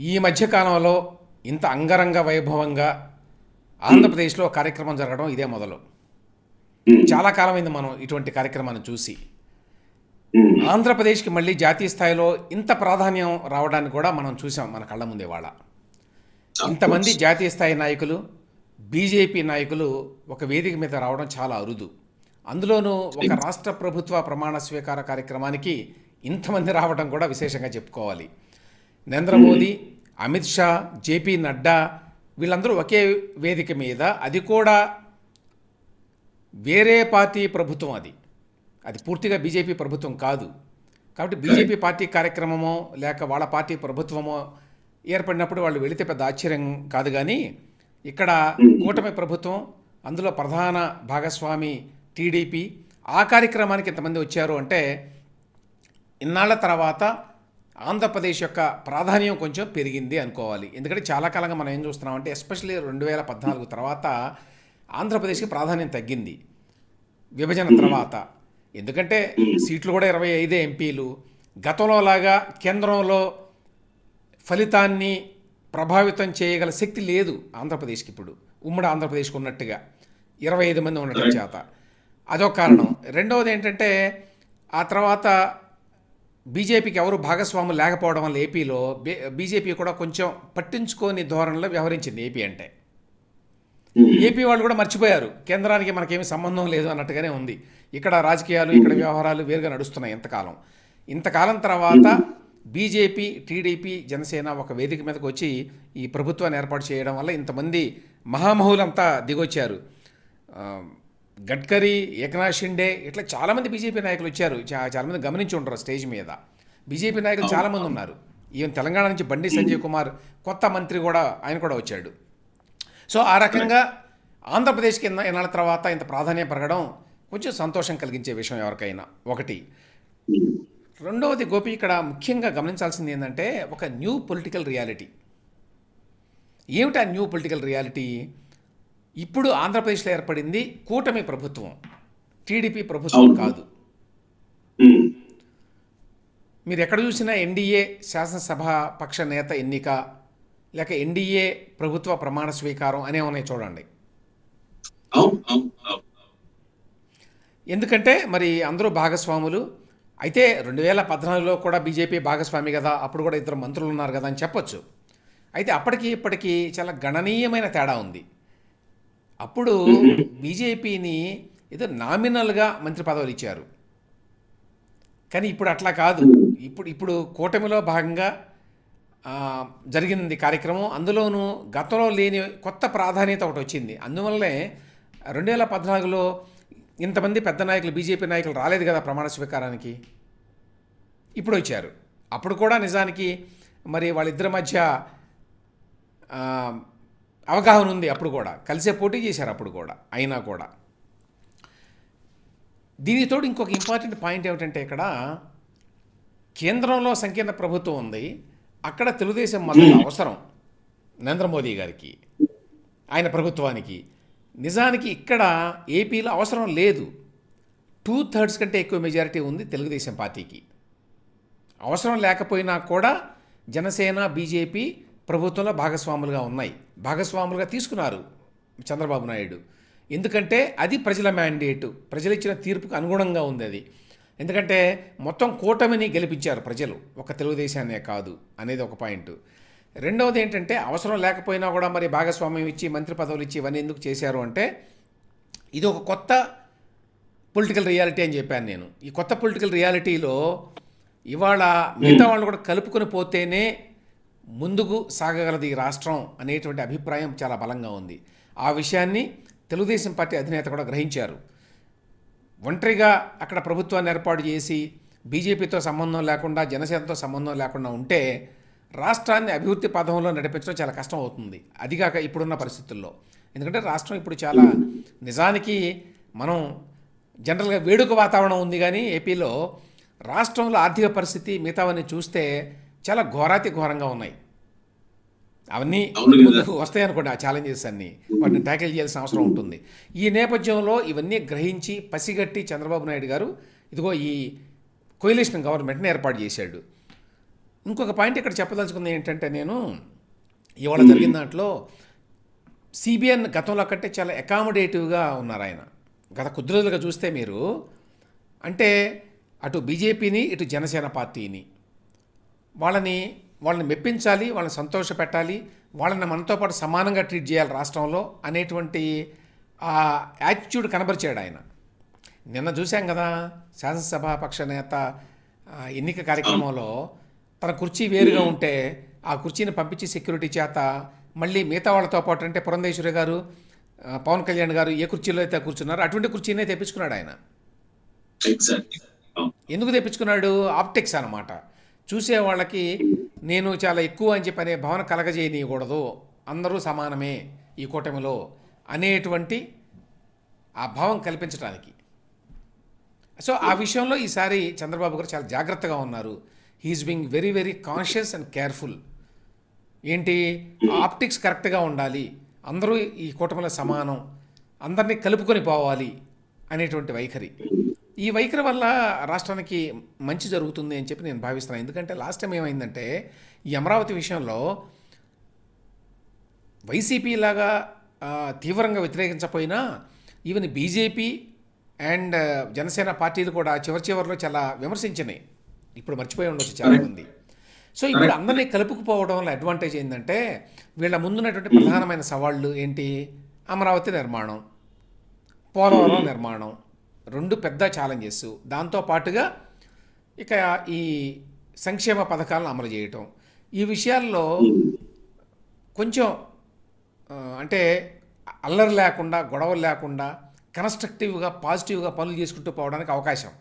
ఈ మధ్యకాలంలో ఇంత అంగరంగ వైభవంగా ఆంధ్రప్రదేశ్లో కార్యక్రమం జరగడం ఇదే మొదలు. చాలా కాలమైంది మనం ఇటువంటి కార్యక్రమాన్ని చూసి. ఆంధ్రప్రదేశ్కి మళ్ళీ జాతీయ స్థాయిలో ఇంత ప్రాధాన్యం రావడాన్ని కూడా మనం చూసాం మన కళ్ళ ముందే వాళ్ళ ఇంతమంది జాతీయ స్థాయి నాయకులు బీజేపీ నాయకులు ఒక వేదిక మీద రావడం చాలా అరుదు. అందులోనూ ఒక రాష్ట్ర ప్రభుత్వ ప్రమాణ స్వీకార కార్యక్రమానికి ఇంతమంది రావడం కూడా విశేషంగా చెప్పుకోవాలి. నరేంద్ర మోదీ అమిత్ షా జేపీ నడ్డా వీళ్ళందరూ ఒకే వేదిక మీద అది కూడా వేరే పార్టీ ప్రభుత్వం అది. అది పూర్తిగా బీజేపీ ప్రభుత్వం కాదు. కాబట్టి బీజేపీ పార్టీ కార్యక్రమమో లేక వాళ్ళ పార్టీ ప్రభుత్వమో ఏర్పడినప్పుడు వాళ్ళు వెళితే పెద్ద ఆశ్చర్యం కాదు కానీ ఇక్కడ కూటమి ప్రభుత్వం అందులో ప్రధాన భాగస్వామి టీడీపీ ఆ కార్యక్రమానికి ఇంతమంది వచ్చారు అంటే ఇన్నాళ్ళ తర్వాత ఆంధ్రప్రదేశ్ యొక్క ప్రాధాన్యం కొంచెం పెరిగింది అనుకోవాలి. ఎందుకంటే చాలా కాలంగా మనం ఏం చూస్తున్నామంటే ఎస్పెషల్లీ రెండు వేల పద్నాలుగు తర్వాత ఆంధ్రప్రదేశ్కి ప్రాధాన్యం తగ్గింది. విభజన తర్వాత. ఎందుకంటే సీట్లు కూడా ఇరవై ఐదే ఎంపీలు. గతంలో లాగా కేంద్రంలో ఫలితాన్ని ప్రభావితం చేయగల శక్తి లేదు ఆంధ్రప్రదేశ్కి ఇప్పుడు. ఉమ్మడి ఆంధ్రప్రదేశ్కి ఉన్నట్టుగా. ఇరవై ఐదు మంది ఉండటం చేత. అదొక కారణం. రెండవది ఏంటంటే ఆ తర్వాత బీజేపీకి ఎవరు భాగస్వాములు లేకపోవడం వల్ల ఏపీలో బీ బీజేపీ కూడా కొంచెం పట్టించుకోని ధోరణిలో వ్యవహరించింది ఏపీ అంటే. ఉమ్, ఏపీ వాళ్ళు కూడా మర్చిపోయారు. కేంద్రానికి మనకేమీ సంబంధం లేదు అన్నట్టుగానే ఉంది. ఇక్కడ రాజకీయాలు ఇక్కడ వ్యవహారాలు వేరుగా నడుస్తున్నాయి ఇంతకాలం. ఇంతకాలం తర్వాత బీజేపీ టీడీపీ జనసేన ఒక వేదిక మీదకి వచ్చి ఈ ప్రభుత్వాన్ని ఏర్పాటు చేయడం వల్ల ఇంతమంది మహామహులంతా దిగొచ్చారు. గడ్కరీ ఏకనాథ్ షిండే ఇట్లా చాలామంది బీజేపీ నాయకులు వచ్చారు. చాలామంది గమనించి ఉంటారు స్టేజ్ మీద. బీజేపీ నాయకులు చాలామంది ఉన్నారు. ఈవెన్ తెలంగాణ నుంచి బండి సంజయ్ కుమార్ కొత్త మంత్రి కూడా ఆయన కూడా వచ్చాడు. సో ఆ రకంగా ఆంధ్రప్రదేశ్కి ఎన్న ఎన్నాళ్ళ తర్వాత ఇంత ప్రాధాన్యం పెరగడం కొంచెం సంతోషం కలిగించే విషయం ఎవరికైనా. ఒకటి. రెండవది గోపి ఇక్కడ ముఖ్యంగా గమనించాల్సింది ఏంటంటే ఒక న్యూ పొలిటికల్ రియాలిటీ. ఏమిటి ఆ న్యూ పొలిటికల్ రియాలిటీ? ఇప్పుడు ఆంధ్రప్రదేశ్లో ఏర్పడింది కూటమి ప్రభుత్వం. టీడీపీ ప్రభుత్వం. కాదు. మీరు ఎక్కడ చూసినా ఎన్డీఏ శాసనసభ పక్ష నేత ఎన్నిక లేక ఎన్డీఏ ప్రభుత్వ ప్రమాణ స్వీకారం అనే ఉన్నాయి చూడండి. ఎందుకంటే మరి అందరూ భాగస్వాములు. అయితే రెండు వేల పద్నాలుగులో కూడా బీజేపీ భాగస్వామి కదా అప్పుడు కూడా ఇద్దరు మంత్రులు ఉన్నారు కదా అని చెప్పొచ్చు. అయితే అప్పటికి ఇప్పటికీ చాలా గణనీయమైన తేడా ఉంది. అప్పుడు బీజేపీని ఏదో నామినల్గా మంత్రి పదవులు ఇచ్చారు. కానీ ఇప్పుడు అట్లా కాదు. ఇప్పుడు ఇప్పుడు కూటమిలో భాగంగా జరిగింది కార్యక్రమం. అందులోనూ గతంలో లేని కొత్త ప్రాధాన్యత ఒకటి వచ్చింది. అందువల్లనే రెండు వేల పద్నాలుగులో ఇంతమంది పెద్ద నాయకులు బీజేపీ నాయకులు రాలేదు కదా ప్రమాణ స్వీకారానికి. ఇప్పుడు వచ్చారు. అప్పుడు కూడా నిజానికి మరి వాళ్ళిద్దరి మధ్య అవగాహన ఉంది అప్పుడు కూడా. కలిసే పోటీ చేశారు అప్పుడు కూడా అయినా కూడా. దీనితో ఇంకొక ఇంపార్టెంట్ పాయింట్ ఏమిటంటే ఇక్కడ కేంద్రంలో సంకీర్ణ ప్రభుత్వం ఉంది. అక్కడ తెలుగుదేశం మద్దతు అవసరం నరేంద్ర మోదీ గారికి ఆయన ప్రభుత్వానికి. నిజానికి ఇక్కడ ఏపీలో అవసరం లేదు. టూ థర్డ్స్ కంటే ఎక్కువ మెజారిటీ ఉంది తెలుగుదేశం పార్టీకి. అవసరం లేకపోయినా కూడా జనసేన బీజేపీ ప్రభుత్వంలో భాగస్వాములుగా ఉన్నాయి. భాగస్వాములుగా తీసుకున్నారు చంద్రబాబు నాయుడు. ఎందుకంటే అది ప్రజల మ్యాండేటు ప్రజలు ఇచ్చిన తీర్పుకు అనుగుణంగా ఉంది అది. ఎందుకంటే మొత్తం కూటమిని గెలిపించారు ప్రజలు. ఒక తెలుగుదేశాన్నే కాదు అనేది ఒక పాయింట్ రెండవది ఏంటంటే అవసరం లేకపోయినా కూడా మరి భాగస్వామ్యం ఇచ్చి మంత్రి పదవులు ఇచ్చి ఇవన్నీ ఎందుకు చేశారు అంటే ఇది ఒక కొత్త పొలిటికల్ రియాలిటీ అని చెప్పాను నేను. ఈ కొత్త పొలిటికల్ రియాలిటీలో ఇవాళ మిగతా వాళ్ళు కూడా కలుపుకొని పోతేనే ముందుకు సాగగలదు ఈ రాష్ట్రం అనేటువంటి అభిప్రాయం చాలా బలంగా ఉంది. ఆ విషయాన్ని తెలుగుదేశం పార్టీ అధినేత కూడా గ్రహించారు. ఒంటరిగా అక్కడ ప్రభుత్వాన్ని ఏర్పాటు చేసి బీజేపీతో సంబంధం లేకుండా జనసేనతో సంబంధం లేకుండా ఉంటే రాష్ట్రాన్ని అభివృద్ధి పదంలో నడిపించడం చాలా కష్టం అవుతుంది. అదిగాక ఇప్పుడున్న పరిస్థితుల్లో. ఎందుకంటే రాష్ట్రం ఇప్పుడు చాలా నిజానికి మనం జనరల్గా వేడుక వాతావరణం ఉంది కానీ ఏపీలో రాష్ట్రంలో ఆర్థిక పరిస్థితి మిగతావన్నీ చూస్తే చాలా ఘోరాతి ఘోరంగా ఉన్నాయి. అవన్నీ వస్తాయి అనుకోండి ఆ ఛాలెంజెస్ అన్నీ. వాటిని ట్యాకిల్ చేయాల్సిన అవసరం ఉంటుంది. ఈ నేపథ్యంలో ఇవన్నీ గ్రహించి పసిగట్టి చంద్రబాబు నాయుడు గారు ఇదిగో ఈ కొయిలేషన్ గవర్నమెంట్ని ఏర్పాటు చేశాడు. ఇంకొక పాయింట్ ఇక్కడ చెప్పదలుచుకుంది ఏంటంటే నేను ఇవాళ జరిగిన దాంట్లో సిబిఎన్ గతంలో కంటే చాలా అకామిడేటివ్గా ఉన్నారు ఆయన. గత కొద్ది రోజులుగా చూస్తే మీరు అంటే అటు బీజేపీని ఇటు జనసేన పార్టీని. వాళ్ళని వాళ్ళని మెప్పించాలి వాళ్ళని సంతోషపెట్టాలి వాళ్ళని మనతో పాటు సమానంగా ట్రీట్ చేయాలి రాష్ట్రంలో అనేటువంటి ఆ యాటిట్యూడ్ కనబరిచాడు ఆయన. నిన్న చూశాం కదా శాసనసభ పక్ష నేత ఎన్నిక కార్యక్రమంలో తన కుర్చీ వేరుగా ఉంటే ఆ కుర్చీని పంపించి సెక్యూరిటీ చేత మళ్ళీ మిగతా వాళ్ళతో పాటు అంటే పురంధేశ్వరి గారు పవన్ కళ్యాణ్ గారు ఏ కుర్చీలో అయితే కూర్చున్నారో అటువంటి కుర్చీనే తెప్పించుకున్నాడు ఆయన. ఎందుకు తెప్పించుకున్నాడు? ఆప్టిక్స్ అనమాట చూసే వాళ్ళకి నేను చాలా ఎక్కువ అని చెప్పి అనే భావన కలగజేయనీయకూడదు. అందరూ సమానమే ఈ కూటమిలో అనేటువంటి ఆ భావం కల్పించడానికి సో ఆ విషయంలో ఈసారి చంద్రబాబు గారు చాలా జాగ్రత్తగా ఉన్నారు. He's being very very conscious and careful ఏంటి? ఆప్టిక్స్ కరెక్ట్గా ఉండాలి. అందరూ ఈ కూటమిలో సమానం. అందరినీ కలుపుకొని పోవాలి అనేటువంటి వైఖరి. ఈ వైఖరి వల్ల రాష్ట్రానికి మంచి జరుగుతుంది అని చెప్పి నేను భావిస్తున్నాను ఎందుకంటే లాస్ట్ టైం ఏమైందంటే ఈ అమరావతి విషయంలో వైసీపీ లాగా తీవ్రంగా వ్యతిరేకించకపోయినా even BJP and Janasena party కూడా చివరి చివరిలో చాలా విమర్శించినాయి. ఇప్పుడు మర్చిపోయి ఉండొచ్చు చాలామంది. సో ఇప్పుడు అందరినీ కలుపుకుపోవడం వల్ల అడ్వాంటేజ్ ఏంటంటే వీళ్ళ ముందున్నటువంటి ప్రధానమైన సవాళ్ళు ఏంటి? అమరావతి నిర్మాణం పోలవరం నిర్మాణం. రెండు పెద్ద ఛాలెంజెస్ దాంతో పాటుగా ఇక ఈ సంక్షేమ పథకాలను అమలు చేయటం. ఈ విషయాల్లో కొంచెం అంటే అల్లరి లేకుండా గొడవలు లేకుండా కన్స్ట్రక్టివ్గా పాజిటివ్గా పనులు చేసుకుంటూ పోవడానికి అవకాశం.